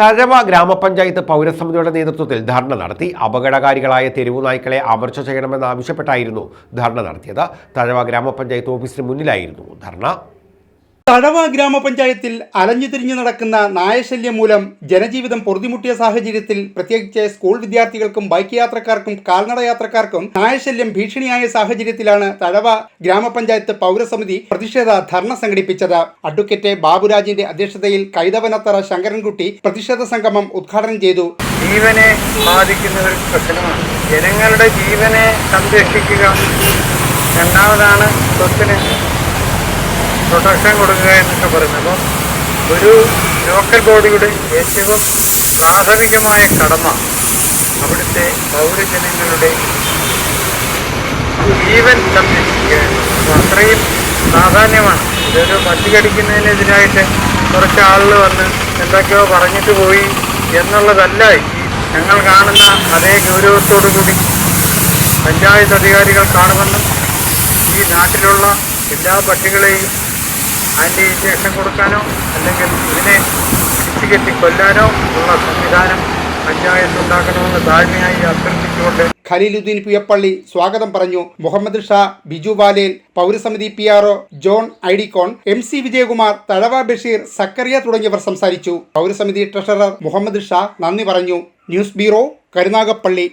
തഴവ ഗ്രാമപഞ്ചായത്ത് പൗരസമിതിയുടെ നേതൃത്വത്തിൽ ധർണ നടത്തി. അപകടകാരികളായ തെരുവു നായ്ക്കളെ അമർച്ച ചെയ്യണമെന്നാവശ്യപ്പെട്ടായിരുന്നു ധർണ നടത്തിയത്. തഴവ ഗ്രാമപഞ്ചായത്ത് ഓഫീസിന് മുന്നിലായിരുന്നു ധർണ. തഴവ ഗ്രാമപഞ്ചായത്തിൽ അലഞ്ഞു തിരിഞ്ഞു നടക്കുന്ന നായശല്യം മൂലം ജനജീവിതം പൊറുതിമുട്ടിയ സാഹചര്യത്തിൽ പ്രത്യേകിച്ച് സ്കൂൾ വിദ്യാർത്ഥികൾക്കും ബൈക്ക് യാത്രക്കാർക്കും കാൽനട യാത്രക്കാർക്കും നായശല്യം ഭീഷണിയായ സാഹചര്യത്തിലാണ് തഴവ ഗ്രാമപഞ്ചായത്ത് പൗരസമിതി പ്രതിഷേധ ധർണ സംഘടിപ്പിച്ചത്. അഡ്വക്കേറ്റ് ബാബുരാജിന്റെ അധ്യക്ഷതയിൽ കൈതവനത്തറ ശങ്കരൻകുട്ടി പ്രതിഷേധ സംഗമം ഉദ്ഘാടനം ചെയ്തു. ജീവനെ ബാധിക്കുന്ന ഒരു പ്രശ്നമാണ്. ജനങ്ങളുടെ ജീവനെ സംരക്ഷിക്കുക രണ്ടാമതാണ് സ്വത്തിന് പ്രൊട്ടക്ഷൻ കൊടുക്കുക എന്നൊക്കെ പറയുന്നത് അപ്പം ഒരു ലോക്കൽ ബോഡിയുടെ ഏറ്റവും പ്രാഥമികമായ കടമ അവിടുത്തെ പൗരജനങ്ങളുടെ ജീവൻ സംരക്ഷിക്കുക അപ്പോൾ അത്രയും പ്രാധാന്യമാണ്. ഇതൊരു പട്ടി കടിക്കുന്നതിനെതിരായിട്ട് കുറച്ച് ആളുകൾ വന്ന് എന്തൊക്കെയോ പറഞ്ഞിട്ട് പോയി എന്നുള്ളതല്ല ഞങ്ങൾ കാണുന്ന അതേ ഗൗരവത്തോടു കൂടി പഞ്ചായത്ത് അധികാരികൾ കാണുമെന്നും ഈ നാട്ടിലുള്ള എല്ലാ പട്ടികളെയും ആന്റി ഇഞ്ചക്ഷൻ കൊടുക്കാനോ അല്ലെങ്കിൽ ഇതിനെ പിടിച്ചു കെട്ടി കൊല്ലാനോ ഉള്ള സംവിധാനം പഞ്ചായത്ത് ഉണ്ടാക്കണമെന്ന് താഴ്മയായി അഭ്യർത്ഥിച്ചുകൊണ്ട് ഖലീലുദ്ദീൻ പുയപ്പള്ളി സ്വാഗതം പറഞ്ഞു. മുഹമ്മദ് ഷാ ബിജു ബാലേൽ പൗരസമിതി പി ആർ ഒ ജോൺ ഐഡിക്കോൺ എം സി വിജയകുമാർ തഴവ ബഷീർ സക്കറിയ തുടങ്ങിയവർ സംസാരിച്ചു. പൗരസമിതി ട്രഷറർ മുഹമ്മദ് ഷാ നന്ദി പറഞ്ഞു. News bureau Karunagappally.